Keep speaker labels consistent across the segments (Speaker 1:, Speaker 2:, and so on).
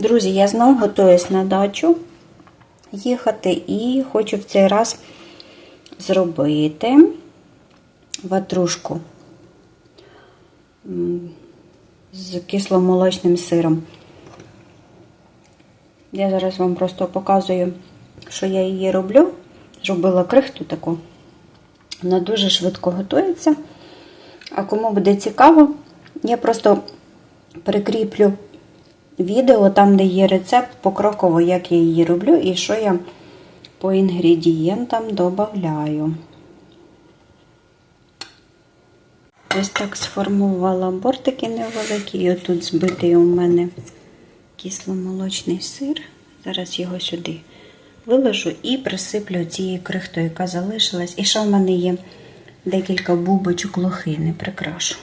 Speaker 1: Друзі, я знову готуюсь на дачу їхати і хочу в цей раз зробити ватрушку з кисломолочним сиром. Я зараз вам просто показую, що я її роблю. Зробила крихту таку. Вона дуже швидко готується. А кому буде цікаво, я просто прикріплю відео там, де є рецепт покроково, як я її роблю і що я по інгредієнтам додаю. Ось так сформувала бортики невеликі. І отут збитий у мене кисломолочний сир. Зараз його сюди виложу і присиплю цією крихтою, яка залишилась. І ще в мене є декілька бубочок лохини, прикрашу.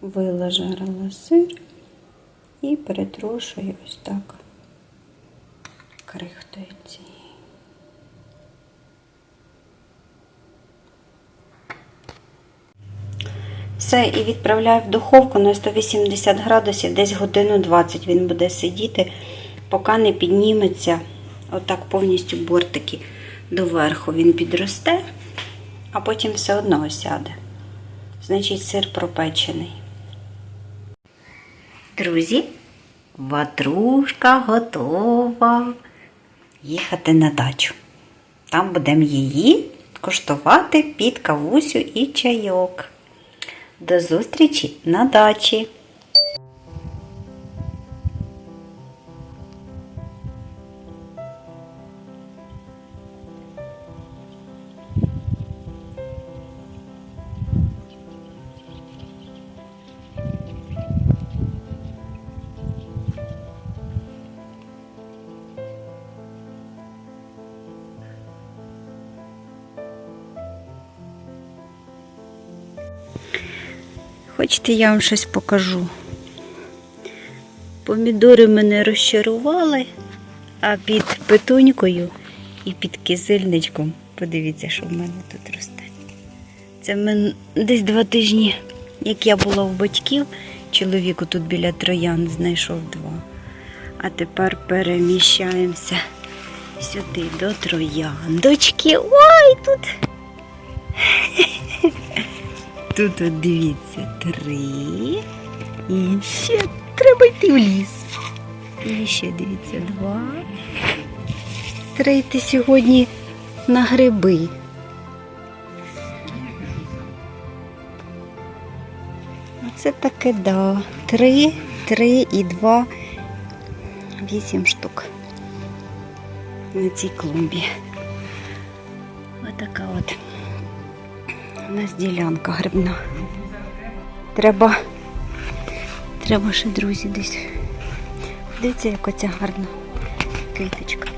Speaker 1: Виложила сир і перетрушую ось так крихтою. Все, і відправляю в духовку на 180 градусів, десь годину 20 він буде сидіти, поки не підніметься отак повністю бортики доверху. Він підросте, а потім все одно осяде. Значить, сир пропечений. Друзі, ватрушка готова їхати на дачу. Там будемо її коштувати під кавусю і чайок. До зустрічі на дачі! Хочете, я вам щось покажу. Помідори мене розчарували, а під петунькою і під кизильничком, подивіться, що в мене тут росте. Це мен... десь два тижні, як я була в батьків, чоловіку тут біля троян знайшов два. А тепер переміщаємося сюди до трояндочки. Ой, тут. Тут от дивіться, три. І ще треба йти в ліс. І ще дивіться, два. Треба йти сьогодні на гриби. Оце таке, да. Три, три і два. Вісім штук на цій клумбі. Отака от. У нас ділянка грибна. Треба. Треба ще, друзі, десь. Дивіться, як оця гарна квіточка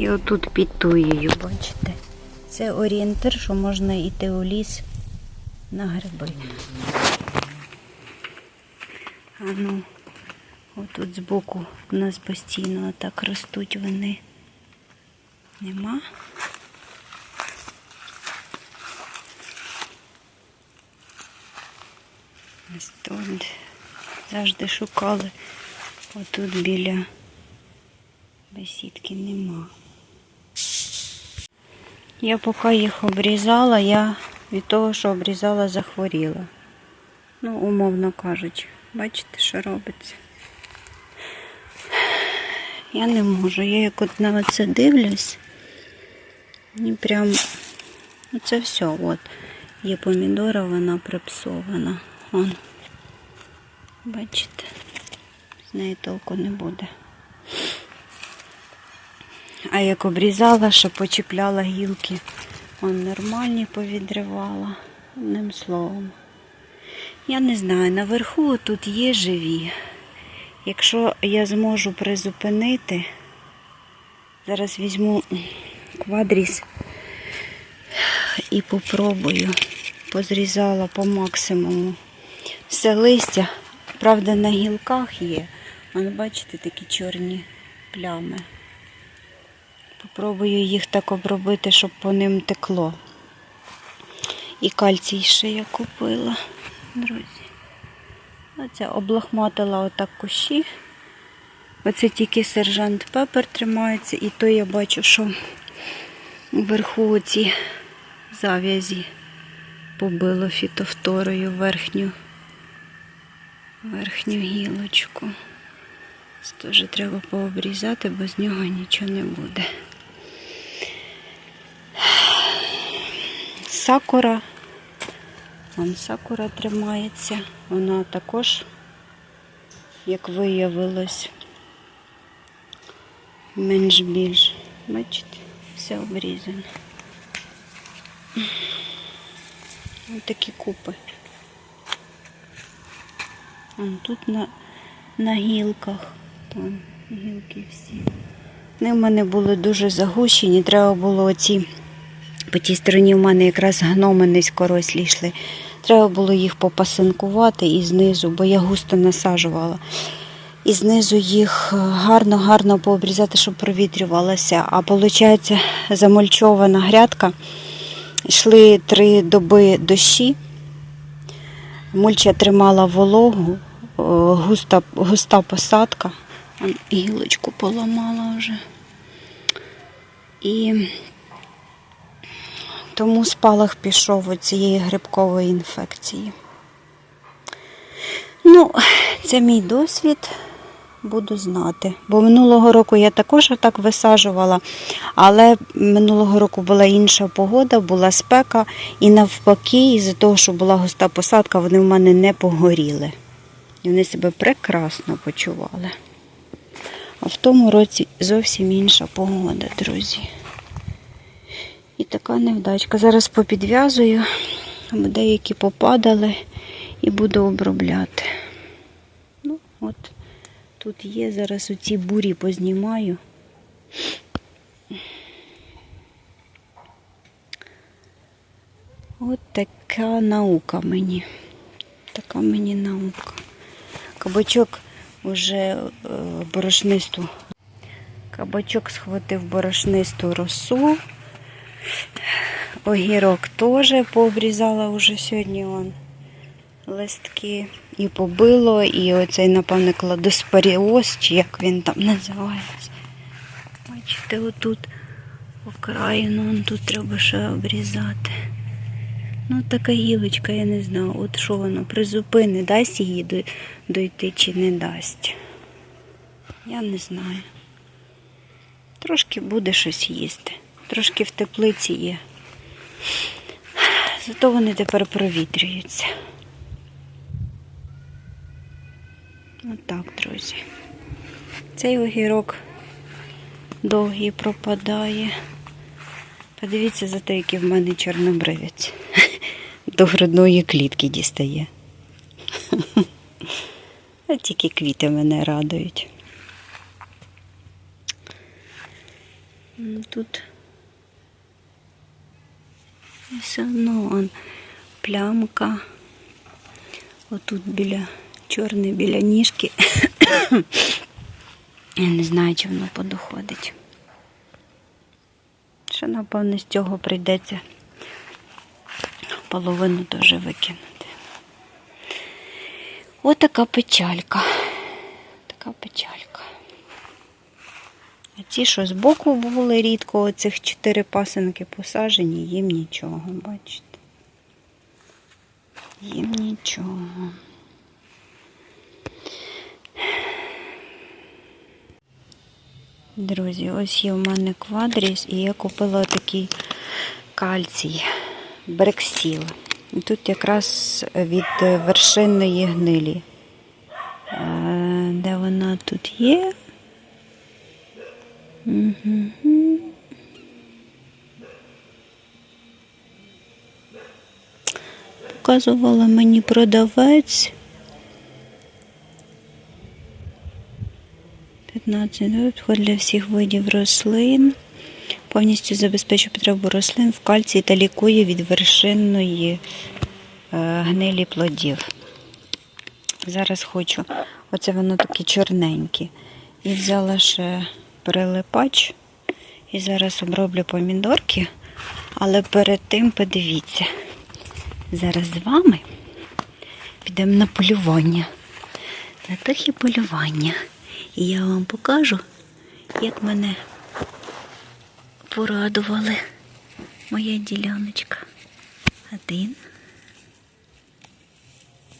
Speaker 1: І отут під туєю, бачите. Це орієнтир, що можна йти у ліс на гриби. А ну, отут збоку у нас постійно так ростуть вони. Нема. Ось тут завжди шукали. Отут біля бесідки нема. Я поки їх обрізала, я від того, що обрізала, захворіла. Ну, умовно кажучи, бачите, що робиться. Я не можу. Я як от на це дивлюсь. І прям оце все. От. Є помідора, вона припсована. Вон. Бачите? з неї толку не буде. А як обрізала, ще почіпляла гілки, он нормальні повідривала, одним словом. Я не знаю, наверху тут є живі. Якщо я зможу призупинити, зараз візьму квадріс і попробую. Позрізала по максимуму. Все листя, правда, на гілках є. Вон, бачите, такі чорні плями. Попробую їх так обробити, щоб по ним текло. І кальцій ще я купила, друзі. Оце облахматила отак кущі. Оце тільки сержант Пепер тримається, і то я бачу, що вверху оці зав'язі побило фітофторою верхню, верхню гілочку. Це теж треба пообрізати, бо з нього нічого не буде. Сакура. Вон сакура тримається. Вона також, як виявилось, менш-більш. Бачите, все обрізано. Ось такі купи. Вон тут на, на гілках. Там гілки всі. Вони в мене були дуже загущені. Треба було оці. По тій стороні в мене якраз гноми низькорослі йшли. Треба було їх попасинкувати і знизу, бо я густо насаджувала. І знизу їх гарно-гарно пообрізати, щоб провітрювалося. А виходить, замульчована грядка. Йшли три доби дощі. Мульча тримала вологу, густа, густа посадка. Гілочку поламала вже. І тому спалах пішов у цієї грибкової інфекції. Ну, це мій досвід, буду знати. Бо минулого року я також так висаджувала, але минулого року була інша погода, була спека, і навпаки, із-за того, що була густа посадка, вони в мене не погоріли. І вони себе прекрасно почували. А в тому році зовсім інша погода, друзі. І така невдачка. Зараз попідв'язую, деякі попадали і буду обробляти. Ну, от тут є, зараз оці бурі познімаю. От така наука мені. Така мені наука. Кабачок вже е, борошнисту. Кабачок схватив борошнисту росу. Огірок теж пообрізала вже сьогодні он листки. І побило, і оцей, напевне, кладоспоріоз, чи як він там називається. Бачите, отут окраїну, тут треба ще обрізати. Ну, така гілочка, я не знаю, от що воно призупини, дасть її дойти чи не дасть. Я не знаю. Трошки буде щось їсти. Трошки в теплиці є. Зато вони тепер провітрюються. Отак, друзі. Цей огірок довгий пропадає. Подивіться за те, який в мене чорнобривець. До грудної клітки дістає. А тільки квіти мене радують. Тут і все одно он плямка. Отут біля чорний біля ніжки. Я не знаю, чи воно подоходить. Що, напевно, з цього прийдеться половину теж викинути. Отака печалька. Така печалька. А ці, що збоку були рідко, оцих чотири пасинки посажені, їм нічого, бачите. Їм нічого. Друзі, ось є в мене квадріс, і я купила такий кальцій, брексіл. Тут якраз від вершинної гнилі. Е, Де вона тут є? Показувала мені продавець. 15 да, підходить для всіх видів рослин. Повністю забезпечує потребу рослин в кальції та лікує від вершинної е, гнилі плодів. Зараз хочу, оце воно таке чорненьке. І взяла ще прилипач. І зараз оброблю помідорки. Але перед тим подивіться, зараз з вами підемо на полювання. На тихі полювання. І я вам покажу, як мене порадували моя діляночка. Один,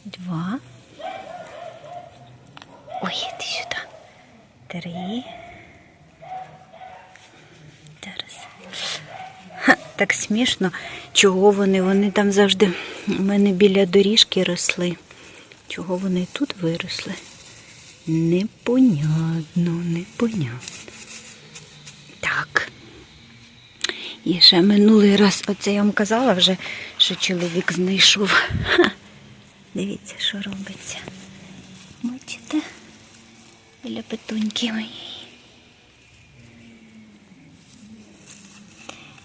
Speaker 1: два. Ой, іди сюди. Три. Зараз. Ха, так смішно. Чого вони? Вони там завжди у мене біля доріжки росли. Чого вони тут виросли? Непонятно, непонятно. Так. І ще минулий раз, оце я вам казала вже, що чоловік знайшов. Ха. Дивіться, що робиться. Бачите? Біля петуньки моєї.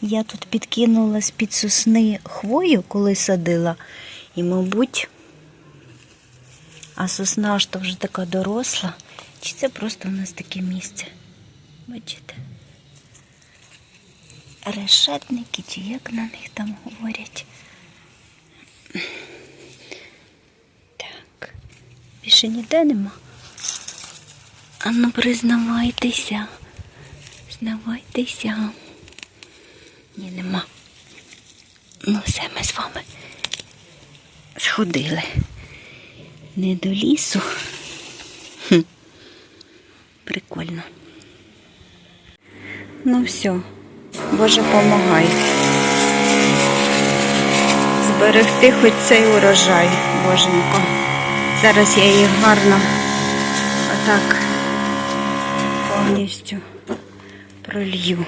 Speaker 1: Я тут підкинула з-під сосни хвою, коли садила, і, мабуть, а сосна ж то вже така доросла. Чи це просто у нас таке місце? Бачите? Решетники, чи як на них там говорять. Так, більше ніде нема. Ану, признавайтеся. Признавайтеся. Ні, нема. Ну, все, ми з вами сходили. Не до лісу. Хм. Прикольно. Ну все, Боже, помагай. Зберегти хоч цей урожай, Боженько. Зараз я їх гарно отак повністю пролью.